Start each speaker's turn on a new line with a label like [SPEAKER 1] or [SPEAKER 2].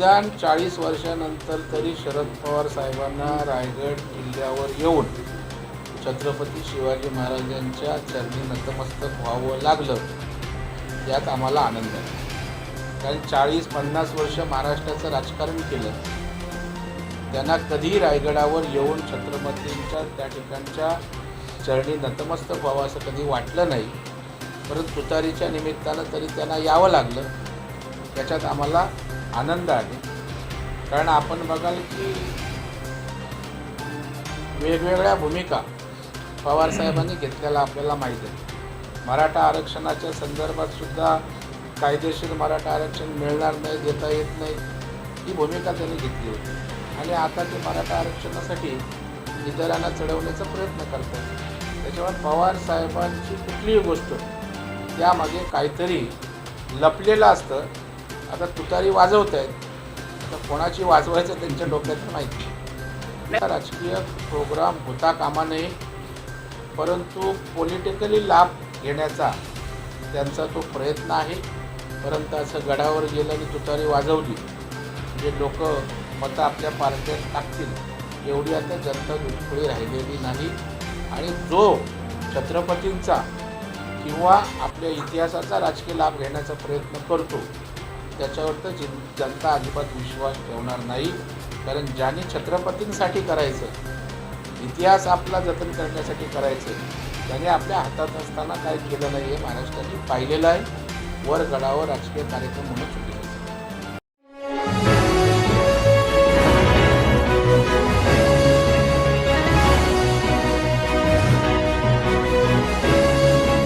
[SPEAKER 1] निदान चाळीस वर्षानंतर तरी शरद पवार साहेबांना रायगड किल्ल्यावर येऊन छत्रपती शिवाजी महाराजांच्या चरणी नतमस्तक व्हावं लागलं. यात आम्हाला आनंद आहे. कारण चाळीस पन्नास वर्ष महाराष्ट्राचं राजकारण केलं. त्यांना कधी रायगडावर येऊन छत्रपतींच्या त्या ठिकाणच्या चरणी नतमस्तक व्हावं असं कधी वाटलं नाही. परंतु तुतारीच्या निमित्तानं तरी त्यांना यावं लागलं. त्याच्यात आम्हाला आनंद आहे. कारण आपण बघाल की वेगवेगळ्या भूमिका पवारसाहेबांनी घेतलेला आपल्याला माहीत आहे. मराठा आरक्षणाच्या संदर्भात सुद्धा कायदेशीर मराठा आरक्षण मिळणार नाही देता येत नाही ही भूमिका त्यांनी घेतली होती. आणि आता ते मराठा आरक्षणासाठी इतरांना चढवण्याचा प्रयत्न करतात. त्याच्यामुळे पवार साहेबांची कुठलीही गोष्ट त्यामागे काहीतरी लपलेलं असतं. आता तुतारी वाजवत आहेत. आता कोणाची वाजवायचं त्यांच्या डोक्यात माहिती नाही. राजकीय प्रोग्राम होता कामा नये परंतु पॉलिटिकली लाभ घेण्याचा त्यांचा तो प्रयत्न आहे. परंतु असं गडावर गेलं आणि तुतारी वाजवली म्हणजे लोक मतं आपल्या पार्ट्यात टाकतील एवढी आता जनता दुष्पळी राहिलेली नाही. आणि जो छत्रपतींचा किंवा आपल्या इतिहासाचा राजकीय लाभ घेण्याचा प्रयत्न करतो त्याच्यावर तर जिन जनता अजिबात विश्वास ठेवणार नाही. कारण ज्याने छत्रपतींसाठी करायचं इतिहास आपला जतन करण्यासाठी करायचं त्याने आपल्या हातात असताना काय केलं नाही हे महाराष्ट्राने पाहिलेलं आहे. वर गडावर राजकीय कार्यक्रम म्हणून